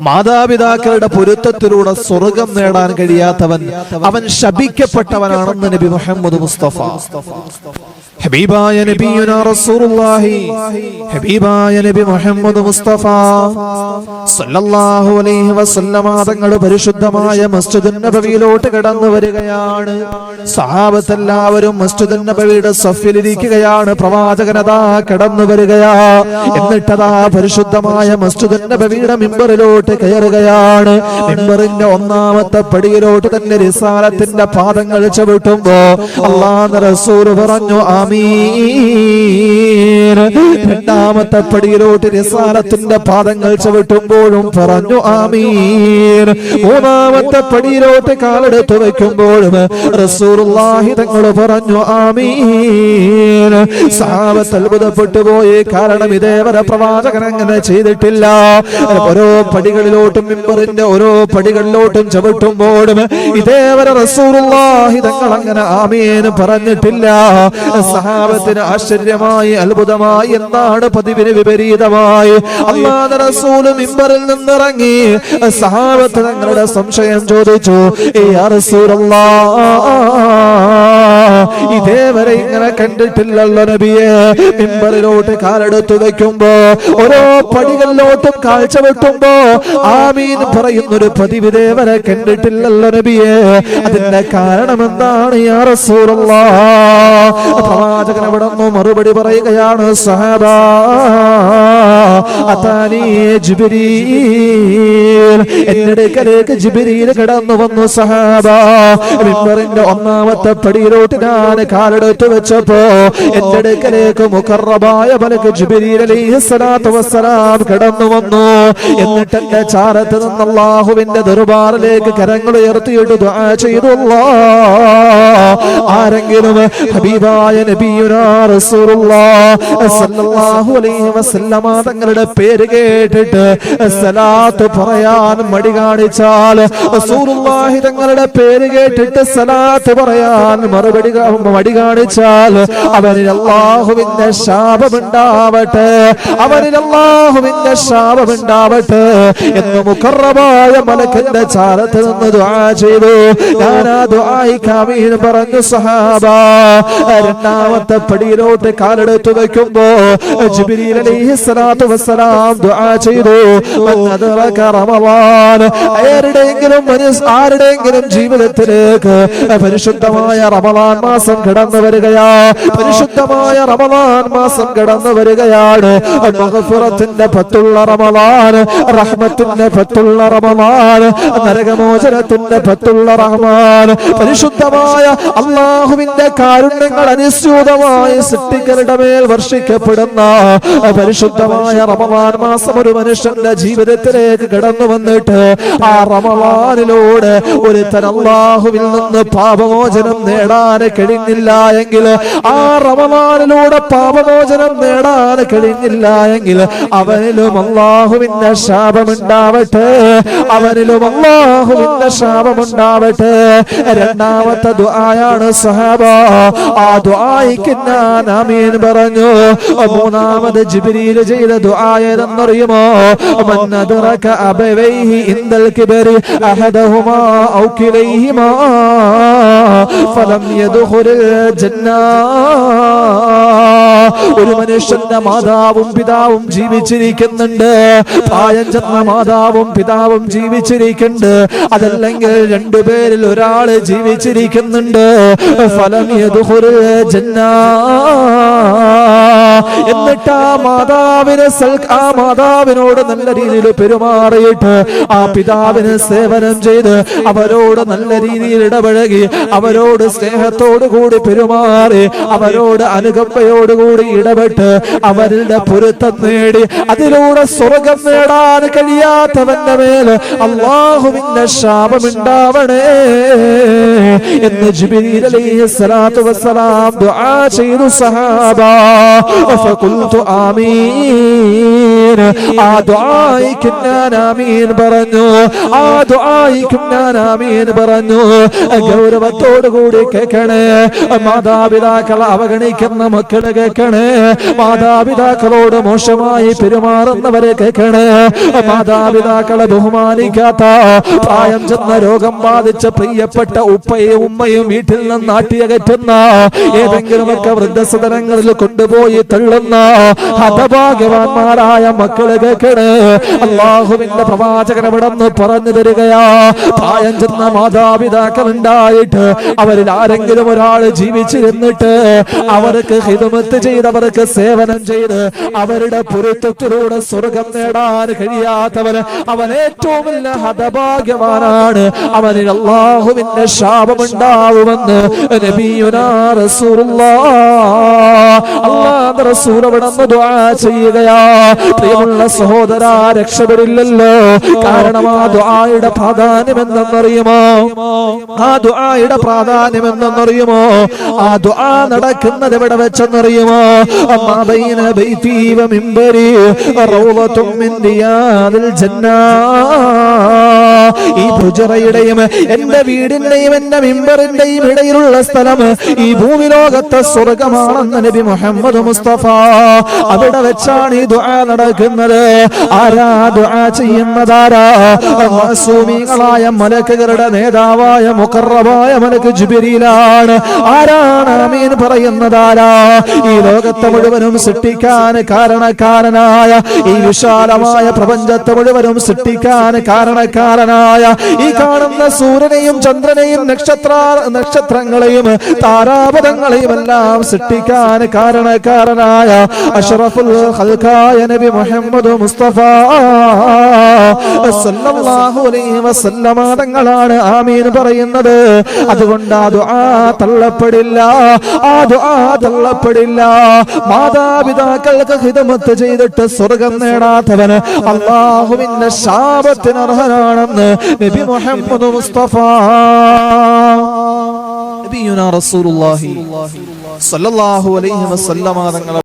മാതാപിതാക്കളുടെ പൊരുത്തത്തിലൂടെ സ്വർഗം നേടാൻ കഴിയാത്തവൻ അവൻ ശപിക്കപ്പെട്ടവനാണെന്ന് നബി മുഹമ്മദ് മുസ്തഫ. ഹബീബായ നബിയുന റസൂലുള്ളാഹി. ഹബീബായ നബി മുഹമ്മദ് മുസ്തഫ. സല്ലല്ലാഹു അലൈഹി വസല്ലമ തങ്ങൾ പരിശുദ്ധമായ മസ്ജിദുൻ നബവിയിലോട്ട് കടന്നു വരികയാണ്. സഹാബത്ത് എല്ലാവരും മസ്ജിദുൻ നബവിയുടെ സഫിലിരിക്കുകയാണ്. പ്രവാചകൻ അതാ കടന്നു വരികയാ. എന്നിട്ടതാ പരിശുദ്ധമായ മസ്ജിദുൻ നബവിയുടെ മിമ്പറിലോട്ട് കയറുകയാണ്. മിമ്പറിന്റെ ഒന്നാമത്തെ പടിയിലോട്ട് തന്നെ റിസാലത്തിന്റെ പാദങ്ങൾ ചവിട്ടുമ്പോ അള്ളാഹ് റസൂൽ പറഞ്ഞു ആമീൻ. രണ്ടാമത്തെ പടിയിലോട്ട് നിസാരത്തിന്റെ പാദങ്ങൾ ചവിട്ടുമ്പോഴും പറഞ്ഞു ആമീർ മൂന്നാമത്തെ പടിയിലോട്ട് കാലെടുത്ത് വെക്കുമ്പോഴും റസൂർ തങ്ങൾ പറഞ്ഞു ആമീൻ. സഹാബത്ത് അത്ഭുതപ്പെട്ടു പോയി കാരണം ഇതേവരെ പ്രവാചകൻ അങ്ങനെ ചെയ്തിട്ടില്ല. ഓരോ പടികളിലോട്ടും മിമ്പറിന്റെ ഓരോ പടികളിലോട്ടും ചവിട്ടുമ്പോഴും ഇതേവരെ റസൂലുള്ളാഹി തങ്ങൾ അങ്ങനെ ആമീന് പറഞ്ഞിട്ടില്ല. സഹാബത്തിന് ആശ്ചര്യമായി അത്ഭുതമായി എന്താണ് പതിവിന് വിപരീതമായി. അള്ളാഹ് റസൂൽ മിമ്പറിൽ നിന്നിറങ്ങി സഹാബത്ത് തങ്ങളുടെ സംശയം ചോദിച്ചു ഏ ഇതേവരെ ഇങ്ങനെ കണ്ടിട്ടില്ലല്ലോ നബിയെ. മിമ്പറിലോട്ട് കാലെടുത്തു വെക്കുമ്പോ ഓരോ പടികളിലോട്ടും കാഴ്ച വെക്കുമ്പോ ആമീൻ പറയുന്നൊരു പതിവ് ഇതേവരെ കണ്ടിട്ടില്ലല്ലോ നബിയെ. അതിന്റെ കാരണം എന്താണ് പ്രവാചകൻ അവിടെ മറുപടി പറയുകയാണ് സഹബ എന്റെ ജിബ്രീൽ. കടന്നു വന്നു സഹാബ. മിമ്പറിന്റെ ഒന്നാമത്തെ പടിയിലോട്ട് ഞാൻ കാലെടുത്ത് വെച്ചപ്പോ എന്റെ അടുക്കലേക്ക് മുഖറബായ പലക്ക് ജിബ്രീൽ അലൈഹി വസ്സലാം കടന്നു വന്നു. എന്നിട്ട് എന്റെ ചാരത്ത് നിന്ന് അള്ളാഹുവിന്റെ ദർബാറിലേക്ക് കരങ്ങൾ ഉയർത്തിയിട്ട് ദുആ ചെയ്തു ആരെങ്കിലും ഹബീബായ നബിയുനാ റസൂലുള്ളാഹ് സല്ലല്ലാഹു അലൈഹി വസല്ലമ തങ്ങളുടെ പേര് കേട്ടിട്ട് സലാത്ത് പറയാൻ മടി കാണിച്ചാൽ റസൂലുള്ളാഹി തങ്ങളുടെ പേര് കേട്ടിട്ട് സലാത്ത് പറയാൻ മറുപടി മടി കാണിച്ചാൽ അവനിൽ അള്ളാഹുവിന്റെ ശാപമുണ്ടാവട്ടെ അവനിൽ അള്ളാഹുവിന്റെ ശാപമുണ്ടാവട്ടെ എന്ന് മുഖറബായ മലക്കന്റെ ചാരത്ത് നിന്ന് ദുആ ചെയ്തു. ഞാൻ ആ ദുആയിക്ക് ആമീൻ പറഞ്ഞു സഹാബ രണ്ടാമത്തെ പടിയിലോട്ട് കാലെടുത്ത് വെക്കുമ്പോ ജിബ്രീൽ അലൈഹി സ്വലാത്തു വസ്സലാം ദുആ ചെയ്തു. റമളാൻ. ആരുടെയെങ്കിലും ആരുടെയെങ്കിലും ജീവിതത്തിലേക്ക് പരിശുദ്ധമായ റമളാൻ മാസം കടന്നു വരികയാ. പരിശുദ്ധമായ റമളാൻ മാസം കടന്നു വരികയാണ്. മഗ്ഫിറത്തിന്റെ പത്തുള്ള റമളാൻ റഹ്മത്തിന്റെ പത്തുള്ള റമളാൻ നരകമോചനത്തിന്റെ പത്തുള്ള റഹ്മാൻ. പരിശുദ്ധമായ അള്ളാഹുവിന്റെ കാരുണ്യങ്ങൾ അനുസ്യൂതമായി സൃഷ്ടിക്കരുടെ മേൽ വർഷിക്കപ്പെടുന്ന പരിശുദ്ധമായ റമളാൻ മാസം ഒരു മനുഷ്യന്റെ ജീവിതത്തിലേക്ക് കടന്നു വന്നിട്ട് ആ റമവാനിലൂടെ ഒരു അള്ളാഹുവിൽ നിന്ന് പാപമോചനം നേടാൻ കഴിഞ്ഞില്ല എങ്കിൽ ആ റമവാനിലൂടെ പാപമോചനം നേടാൻ കഴിഞ്ഞില്ല എങ്കിൽ അവനിലും അള്ളാഹുവിന്റെ ശാപമുണ്ടാവട്ടെ അവനിലും അള്ളാഹുവിന്റെ ശാപമുണ്ടാവട്ടെ. രണ്ടാമത്തെ ദുആയാണ് സഹാബ. ആ ദുആയിക്ക് ഞാൻ ആമീൻ പറഞ്ഞു. മൂന്നാമത് ജിബ്രീൽ ചെയ്ത ദുആയെന്നറിയുമോ? മൻ അദ്റക അബവൈഹി ഇൻദൽ കിബരി അഹദഹുമാ ഔ കിലൈഹിമാ ഫലം യദ്ഖുലുൽ ജന്ന. ഒരു മനുഷ്യന്റെ മാതാവും പിതാവും ജീവിച്ചിരിക്കുന്നുണ്ട്. പ്രായം ചെന്ന മാതാവും പിതാവും ജീവിച്ചിരിക്കുന്നുണ്ട്. അതല്ലെങ്കിൽ രണ്ടുപേരിൽ ഒരാൾ ജീവിച്ചിരിക്കുന്നുണ്ട്. ഫലം ജന്ന. എന്നിട്ട് ആ മാതാവിനെ ആ മാതാവിനോട് നല്ല രീതിയിൽ പെരുമാറിയിട്ട് ആ പിതാവിന് സേവനം ചെയ്ത് അവരോട് നല്ല രീതിയിൽ ഇടപഴകി അവരോട് സ്നേഹത്തോടു കൂടി പെരുമാറി അവരോട് അനുകമ്പയോടുകൂടി ഇടപെട്ട് അവരുടെ പൊരുത്തം നേടി അതിലൂടെ സ്വർഗം നേടാൻ കഴിയാത്തവന്റെ മേൽ അള്ളാഹുവിന്റെ ശാപമുണ്ടാവണേ എന്ന് ജിബ്രീൽ അലൈഹി വസ്സലാം ദുആ ചെയ്തു സഹാബ. ഫഖുൽതു ആമീൻ ആ ദുആയിക്ക് ഞാൻ ആമീൻ പറഞ്ഞു. ആ ദുആയിക്കും ഞാൻ ആമീൻ പറഞ്ഞു. ഗൗരവത്തോടു കൂടി കേൾക്കണേ. മാതാപിതാക്കളെ അവഗണിക്കുന്ന മക്കൾ കേൾക്കണേ. മാതാപിതാക്കളോട് മോശമായി പെരുമാറുന്നവരെ കേൾക്കണേ. മാതാപിതാക്കളെ ബഹുമാനിക്കാത്ത പ്രായം ചെന്ന രോഗം ബാധിച്ച പ്രിയപ്പെട്ട ഉപ്പയും ഉമ്മയും വീട്ടിൽ നിന്ന് നാട്ടിയകറ്റുന്ന ഏതെങ്കിലുമൊക്കെ വൃദ്ധസദനങ്ങളിൽ കൊണ്ടുപോയി തള്ളുന്ന ഹതഭാഗ്യവാന്മാരായ മക്കൾ കേൾക്കണേ. അള്ളാഹുവിന്റെ പ്രവാചകൻ അവിടെ നിന്ന് പറഞ്ഞു തരികയാ. പ്രായം ചെന്ന മാതാപിതാക്കൾ ഉണ്ടായിട്ട് അവരിൽ ആരെങ്കിലും ഒരാൾ ജീവിച്ചിരുന്നിട്ട് അവർക്ക് ഹിതമത്ത് ചെയ്ത് അവർക്ക് സേവനം ചെയ്ത് അവരുടെ പുരുത്തത്തിലൂടെ സ്വർഗം നേടാൻ കഴിയാത്തവർ അവൻ ഏറ്റവും വലിയ ഹതഭാഗ്യവാനാണ്. അവനിൽ അള്ളാഹുവിന്റെ ശാപമുണ്ടാവുമെന്ന് അള്ളാഹ് ചെയ്യുകയാ. പ്രിയമുള്ള സഹോദര രക്ഷപ്പെടില്ലല്ലോ. കാരണം ആ ദുആയുടെ പ്രാധാന്യം എന്തെന്നറിയുമോ ആ ദുആയുടെ പ്രാധാന്യം എന്തെന്നറിയുമോ ആ ദുആ നടക്കുന്നത് എവിടെ വെച്ചെന്നറിയുമോ? അമ്മാ ബൈതീവ മിമ്പരി റൗളത്തും മിൻ റിയാദിൽ ജന്നാ. ഈ ഭുജറയുടെയും എന്റെ വീടിന്റെയും എന്റെ മിമ്പറിന്റെയും ഇടയിലുള്ള സ്ഥലം ഈ ഭൂമിലോകത്തെ സ്വർഗമാണെന്ന് നബി മുഹമ്മദ് മുസ്തഫ. അവിടെ വെച്ചാണ് ഈ ദുആ നടക്കുന്നത് ആരാ ദുആ ചെയ്യുന്നതാരാ? മാസൂമികളായ മലക്കുകളുടെ നേതാവായ മുഖറബായ മലക്ക് ജുബിരിയിലാണ് ആരാണ് അമീൻ പറയുന്നതാരാ? ഈ ലോകത്തെ മുഴുവനും സൃഷ്ടിക്കാൻ കാരണക്കാരനായ ഈ വിശാലമായ പ്രപഞ്ചത്തെ മുഴുവനും സൃഷ്ടിക്കാൻ കാരണക്കാരനായ ഈ കാണുന്ന സൂര്യനെയും ചന്ദ്രനെയും നക്ഷത്ര നക്ഷത്രങ്ങളെയും താരാപഥങ്ങളെയും എല്ലാം സൃഷ്ടിക്കാൻ കാരണക്കാരനായ അഷറഫുൽ നബി മുസ്തഫ. അലൈഹി വസല്ലമ തങ്ങളാണ് ആമീൻ പറയുന്നത്. അതുകൊണ്ട് ആ ദുആ തള്ളപ്പെടില്ല. ആ ദുആ തള്ളപ്പെടില്ല. മാതാപിതാക്കൾക്ക് ഹിതമത്ത് ചെയ്തിട്ട് സ്വർഗം നേടാത്തവന് അള്ളാഹുവിന്റെ ശാപത്തിന് അർഹനാണെന്ന് നബി മുഹമ്മദ് മുസ്തഫ. നബിയുനാ റസൂലുള്ളാഹി സ്വല്ലല്ലാഹു അലൈഹി വസല്ലമ തങ്ങൾ